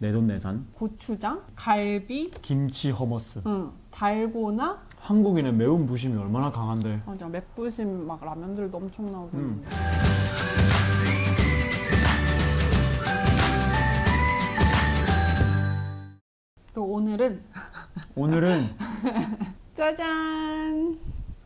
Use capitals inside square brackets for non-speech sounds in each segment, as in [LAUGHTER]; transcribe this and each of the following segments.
내돈내산, 고추장, 갈비, 김치 허머스. 응, 달고나, 한국인의 매운 부심이 얼마나 강한데. 맞아 맵부심 막 라면들도 엄청 나오고. 음. 또 오늘은 오늘은 [LAUGHS] 짜잔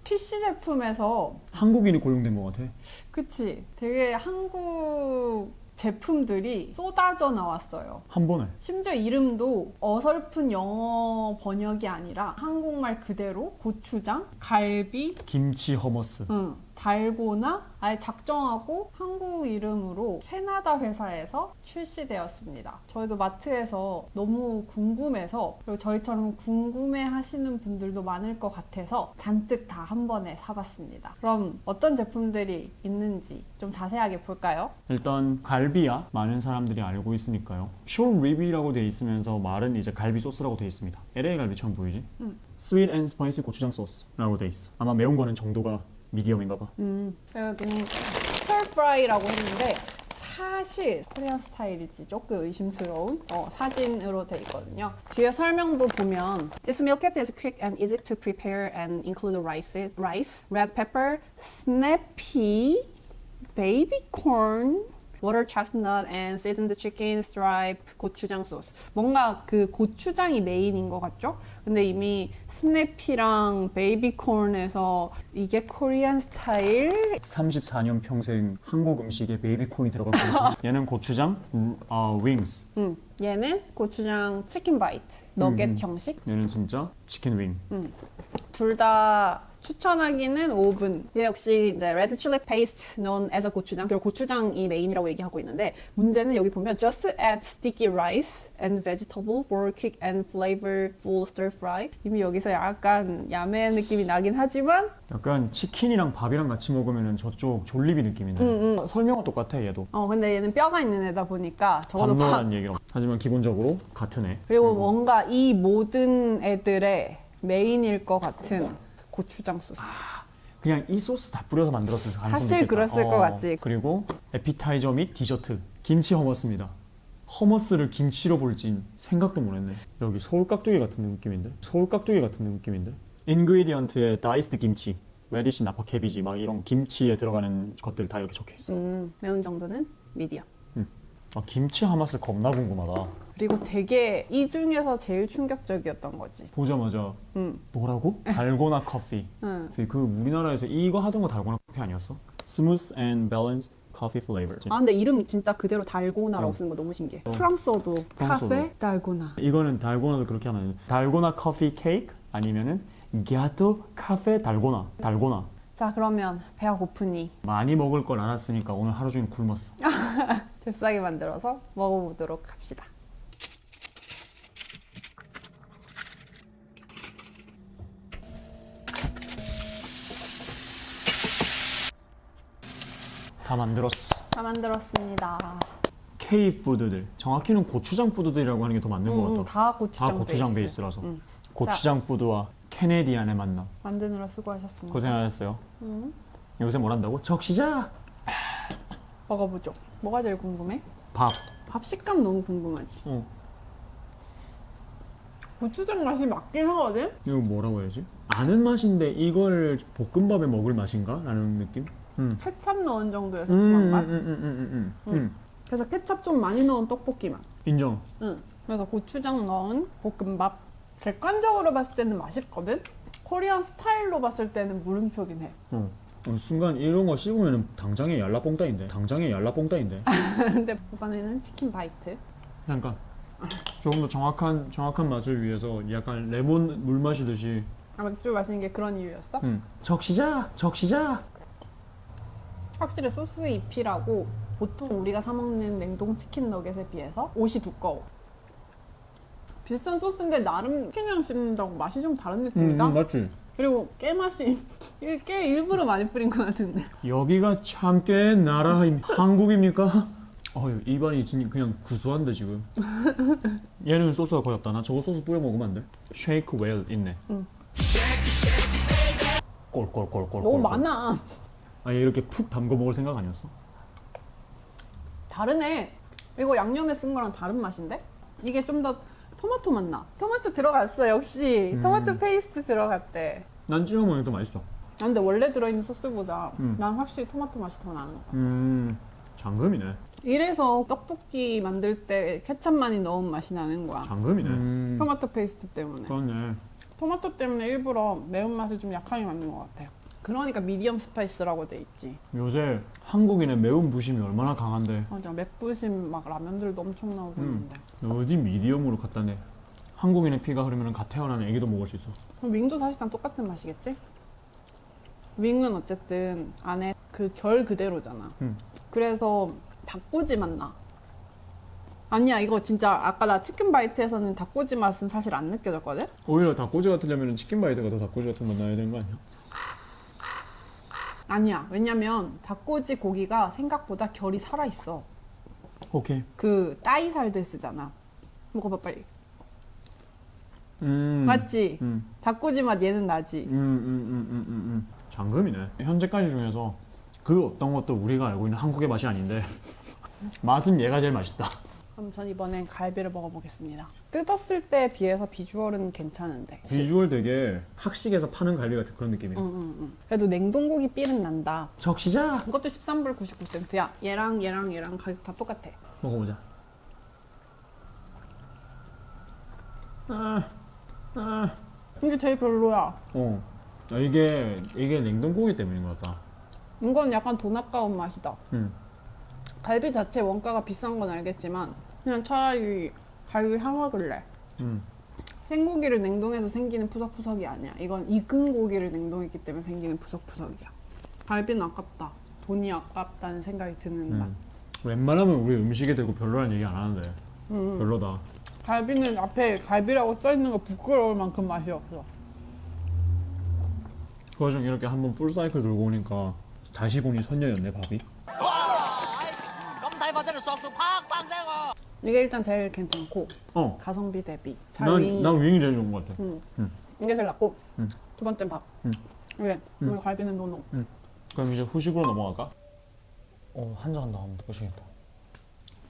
PC 제품에서 한국인이 고용된 것 같아. 그치 되게 한국 제품들이 쏟아져 나왔어요. 한 번에. 심지어 이름도 어설픈 영어 번역이 아니라 한국말 그대로 고추장, 갈비, 김치 허머스. 응, 달고나 아예 작정하고 한국 이름으로 캐나다 회사에서 출시되었습니다. 저희도 마트에서 너무 궁금해서 그리고 저희처럼 궁금해 하시는 분들도 많을 것 같아서 잔뜩 다 한 번에 사봤습니다. 그럼 어떤 제품들이 있는지 좀 자세하게 볼까요? 일단 갈비야 많은 사람들이 알고 있으니까요. 쇼 리비라고 돼 있으면서 말은 이제 갈비 소스라고 돼 있습니다. LA 갈비처럼 보이지? 음. Sweet and Spicy 고추장 소스라고 돼 있어. 아마 매운 거는 정도가 미디엄인가 봐. 음, 스tir fry라고 했는데 사실 코리안 스타일일지 조금 의심스러운 어, 사진으로 돼 있거든요. 뒤에 설명도 보면 This meal kit is quick and easy to prepare and include rice, rice, red pepper, snappy, baby corn, water chestnut and seasoned chicken stripe 고추장 소스. 뭔가 그 고추장이 메인인 것 같죠? 근데 이미 스냅피랑 베이비콘에서 이게 코리안 스타일 34년 평생 한국 음식에 베이비콘이 들어갔거든요. [LAUGHS] 얘는 고추장, 음, 어, 윙스. 음, 얘는 고추장 치킨 바이트 너겟 음. 형식 얘는 진짜 치킨 윙. 둘 다 추천하기는 오븐 얘 역시 네, 레드 칠리 페이스트 known as a 고추장 그리고 고추장이 메인이라고 얘기하고 있는데 문제는 여기 보면 just add sticky rice and vegetable for quick and flavorful stir fry 이미 여기서 약간 야매 느낌이 나긴 하지만 약간 치킨이랑 밥이랑 같이 먹으면 저쪽 졸리비 느낌이네. 음, 설명은 똑같아 얘도. 어 근데 얘는 뼈가 있는 애다 보니까 적어도 파, 반노란 얘기가. 하지만 기본적으로 같은 애. 그리고 뭔가 이 모든 애들의 메인일 것 같은 고추장 소스 그냥 이 소스 다 뿌려서 만들었을 가능성도 사실 있겠다. 그랬을 것 같지. 그리고 에피타이저 및 디저트 김치 허머스입니다. 허머스를 김치로 볼진 생각도 못했네. 여기 서울 깍두기 같은 느낌인데? 서울 깍두기 같은 느낌인데? 인그리디언트에 다이스드 김치, 레디시, 나파, 캐비지 막 이런 김치에 들어가는 것들 다 이렇게 적혀 있어. 음, 매운 정도는 미디엄 아, 김치 하마스 겁나 궁금하다. 그리고 되게 이 중에서 제일 충격적이었던 거지 보자마자 음. 뭐라고? 달고나 커피. 응. 그 우리나라에서 이거 하던 거 달고나 커피 아니었어? Smooth and balanced coffee flavor. 아 근데 이름 진짜 그대로 달고나라고 어. 쓰는 거 너무 신기해 어. 프랑스어도 프랑스어도. 카페 달고나 이거는 달고나도 그렇게 하면 달고나 커피 케이크 아니면은 갸토 카페 달고나 달고나 자 그러면 배가 고프니 많이 먹을 걸 알았으니까 오늘 하루 종일 굶었어 [LAUGHS] 잽싸게 만들어서 먹어보도록 합시다 다 만들었어 다 만들었습니다 K 푸드들 정확히는 고추장 푸드들이라고 하는 게 더 맞는 것 음, 같아 다 고추장, 다 고추장 베이스. 베이스라서 음. 고추장 푸드와 캐네디안의 만남 만드느라 수고하셨습니다 고생하셨어요 음. 요새 뭘 한다고? 적시자 먹어보죠 뭐가 제일 궁금해? 밥 밥 식감 너무 궁금하지 어. 고추장 맛이 맞긴 하거든? 이거 뭐라고 해야지? 아는 맛인데 이걸 볶음밥에 먹을 맛인가? 라는 느낌? 음. 케찹 넣은 정도의 음, 새콤한 음, 맛 음, 음, 음, 음, 음. 그래서 케찹 좀 많이 넣은 떡볶이 맛 인정 응. 그래서 고추장 넣은 볶음밥. 객관적으로 봤을 때는 맛있거든? 코리안 스타일로 봤을 때는 물음표긴 해. 어. 어, 순간 이런 거 씹으면 당장에 얄라뽕따인데 당장에 얄라뽕따인데 [LAUGHS] 근데 이번에는 치킨 바이트. 잠깐 조금 더 정확한 정확한 맛을 위해서 약간 레몬 물 마시듯이 아, 맥주 마시는 게 그런 이유였어? 음. 적시자 적시자 확실히 소스 잎이라고 보통 우리가 사 먹는 냉동 치킨 너겟에 비해서 옷이 두꺼워. 비슷한 소스인데 나름 치킨이랑 씹는다고 맛이 좀 다른 느낌이다. 음, 맞지? 그리고 깨 맛이 깨 일부러 많이 뿌린 것 같은데. 여기가 참깨 나라 한국입니까? 어 입안이 진짜 그냥 구수한데 지금 [LAUGHS] 얘는 소스가 거의 없다 나 저거 소스 뿌려 먹으면 안 돼? 쉐이크 웰 있네 응. 꼴꼴꼴꼴 너무 많아. 아니 이렇게 푹 담궈 먹을 생각 아니었어? 다르네. 이거 양념에 쓴 거랑 다른 맛인데? 이게 좀 더 토마토 맛 나. 토마토 들어갔어 역시. 음. 토마토 페이스트 들어갔대. 난 찍어 먹으니 더 맛있어. 아, 근데 원래 들어있는 소스보다 음. 난 확실히 토마토 맛이 더 나는 것 같아. 음, 장금이네. 이래서 떡볶이 만들 때 케찹 많이 넣은 맛이 나는 거야. 장금이네. 음, 토마토 페이스트 때문에. 그렇네. 토마토 때문에 일부러 매운맛을 좀 약하게 만든 것 같아요. 그러니까 미디엄 스파이스라고 돼 있지. 요새 한국인의 매운 부심이 얼마나 강한데 맞아, 맵부심 막 라면들도 엄청 나오고 음. 있는데. 어디 미디엄으로 갖다 내. 한국인의 피가 흐르면 갓 태어난 애기도 먹을 수 있어. 그럼 윙도 사실상 똑같은 맛이겠지? 윙은 어쨌든 안에 그 결 그대로잖아. 음. 그래서 닭꼬지 맛 나. 아니야, 이거 진짜 아까 나 치킨 바이트에서는 닭꼬지 맛은 사실 안 느껴졌거든? 오히려 닭꼬지 같으려면 치킨 바이트가 더 닭꼬지 같은 맛 나야 되는 거 아니야? 아니야. 왜냐면 닭꼬지 고기가 생각보다 결이 살아있어. 오케이. 그 따이살들 쓰잖아. 먹어봐 빨리. 음. 맞지? 음. 닭꼬지 맛 얘는 나지. 음, 음, 음, 음, 음, 음. 장금이네. 현재까지 중에서 그 어떤 것도 우리가 알고 있는 한국의 맛이 아닌데 [LAUGHS] 맛은 얘가 제일 맛있다. 그럼 전 이번엔 갈비를 먹어보겠습니다. 뜯었을 때 비해서 비주얼은 괜찮은데. 비주얼 되게 학식에서 파는 갈비 같은 그런 느낌이야. 응, 응, 응. 그래도 냉동고기 삘은 난다. 적시자. 이것도 13불 99센트야. 얘랑 얘랑 얘랑 가격 다 똑같아. 먹어보자. 아, 아. 이게 제일 별로야. 어. 아, 이게 이게 냉동고기 때문인 것 같다. 이건 약간 돈 아까운 맛이다. 음. 갈비 자체 원가가 비싼 건 알겠지만 그냥 차라리 갈비 사 먹을래. 음. 생고기를 냉동해서 생기는 푸석푸석이 아니야. 이건 익은 고기를 냉동했기 때문에 생기는 푸석푸석이야. 갈비는 아깝다. 돈이 아깝다는 생각이 드는 맛. 음. 웬만하면 우리 음식에 대고 별로라는 얘기 안 하는데 음. 별로다. 갈비는 앞에 갈비라고 써 있는 거 부끄러울 만큼 맛이 없어. 그 와중 이렇게 한번 풀사이클 돌고 오니까 다시 보니 선녀였네 밥이. 이게 일단 제일 괜찮고 어. 가성비 대비 잘 난, 윙이 난 윙이 제일 좋은 것 같아. 이게 제일 낫고 음. 두 번째 밥. 음. 이게 우리 갈비는 노노. 그럼 이제 후식으로 넘어갈까? 어, 한잔 더 하면 끝이겠다.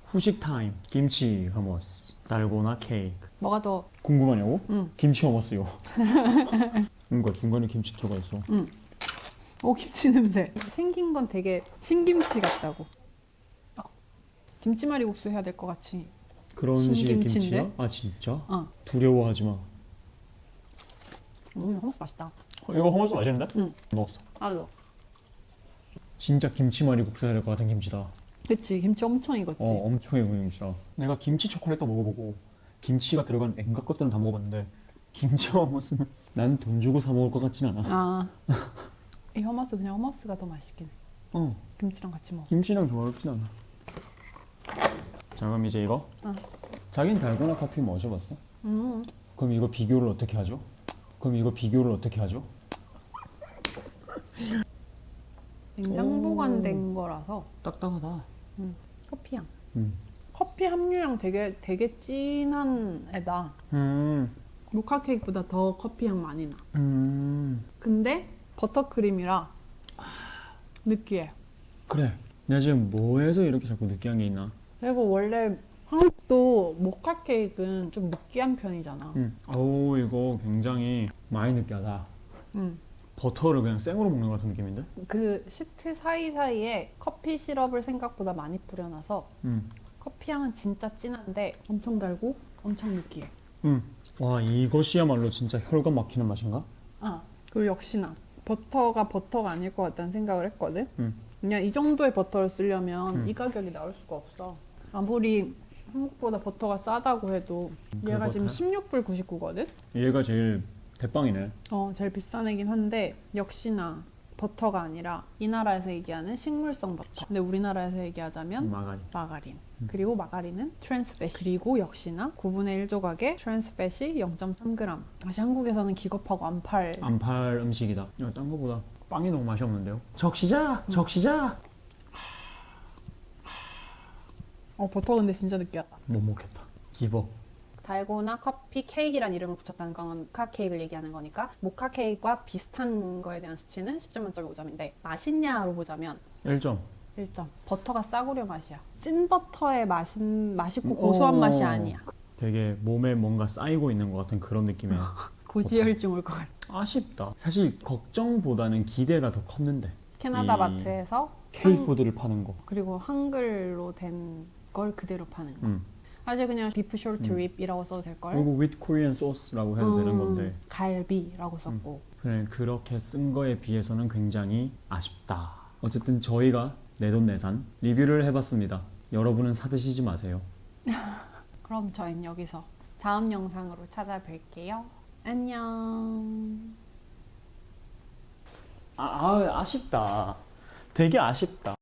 후식 타임. 김치 허머스, 달고나 케이크. 뭐가 더 궁금하냐고? 응. 김치 허머스요. [LAUGHS] 뭔가 중간에 김치 들어가 있어. 오 김치 냄새. 생긴 건 되게 신김치 같다고. 아, 김치말이 국수 해야 될 것 같이. 그런 식의 신김치인데? 김치야? 아 진짜? 어. 두려워하지 마. 음, 허머스 맛있다. 어, 이거 허머스 맛있는데? 응. 먹었어. 알로. 진짜 김치말이 국수 해야 될 것 같은 김치다. 그치 김치 엄청 익었지. 어, 엄청 익은 김치다. 내가 김치 초콜릿도 먹어보고 김치가 들어간 엔갖 것들은 다 먹어봤는데 김치 허머스는 난 돈 주고 사 먹을 것 같진 않아. 아. [LAUGHS] 이 허머스 그냥 허머스가 더 맛있긴 해. 어, 김치랑 같이 먹어. 김치랑 조화롭진 않아. 자 그럼 이제 이거. 어. 자긴 달고나 커피 마셔봤어? 음. 그럼 이거 비교를 어떻게 하죠? 그럼 이거 비교를 어떻게 하죠? 냉장 오. 보관된 거라서 딱딱하다. 커피 향. 음. 커피 함유량 되게 되게 진한 애다. 음. 모카 케이크보다 더 커피 향 많이 나. 음. 근데 버터크림이라 느끼해. 그래. 내가 지금 뭐해서 이렇게 자꾸 느끼한 게 있나? 그리고 원래 한국도 모카 케이크는 좀 느끼한 편이잖아. 음. 어우 이거 굉장히 많이 느끼하다. 음. 버터를 그냥 생으로 먹는 것 같은 느낌인데? 그 시트 사이사이에 커피 시럽을 생각보다 많이 뿌려놔서 음. 커피 향은 진짜 진한데 엄청 달고 엄청 느끼해. 음. 와 이것이야말로 진짜 혈관 막히는 맛인가? 아 그리고 역시나 버터가 버터가 아닐 것 같다는 생각을 했거든. 음. 그냥 이 정도의 버터를 쓰려면 음. 이 가격이 나올 수가 없어. 아무리 한국보다 버터가 싸다고 해도 얘가 그 지금 버터? 16불 99거든. 얘가 제일 대빵이네. 어 제일 비싼 애긴 한데 역시나 버터가 아니라 이 나라에서 얘기하는 식물성 버터. 근데 우리나라에서 얘기하자면 마가린. 마가린. 그리고 마가린은 트랜스팻. 그리고 역시나 9분의 1 조각에 트랜스팻이 0.3g. 다시 한국에서는 기겁하고 안 팔. 안 팔 음식이다. 야, 딴 거보다 빵이 너무 맛이 없는데요? 적시자! 적시자! 어 버터 근데 진짜 느끼하다. 못 먹겠다. 기버. 달고나 커피 케이크란 이름을 붙였다는 건 모카 케이크를 얘기하는 거니까 모카 케이크와 비슷한 거에 대한 수치는 10점 만점에 5점인데 맛있냐로 보자면 1점. 1점. 버터가 싸구려 맛이야. 찐 버터의 맛은 맛있고 고소한 어. 맛이 아니야. 되게 몸에 뭔가 쌓이고 있는 것 같은 그런 느낌이야. [LAUGHS] 고지혈증 올 것 같아. 아쉽다. 사실 걱정보다는 기대가 더 컸는데. 캐나다 이 마트에서 K 한- 푸드를 파는 거. 그리고 한글로 된 걸 그대로 파는 거. 음. 사실 그냥 비프 쇼트 립이라고 써도 될 걸. 그리고 with Korean sauce라고 해도 되는 건데. 갈비라고 썼고. 그래 그렇게 쓴 거에 비해서는 굉장히 아쉽다. 어쨌든 저희가 내돈내산 리뷰를 해봤습니다. 여러분은 사드시지 마세요. [LAUGHS] 그럼 저희는 여기서 다음 영상으로 찾아뵐게요. 안녕. 아, 아 아쉽다. 되게 아쉽다.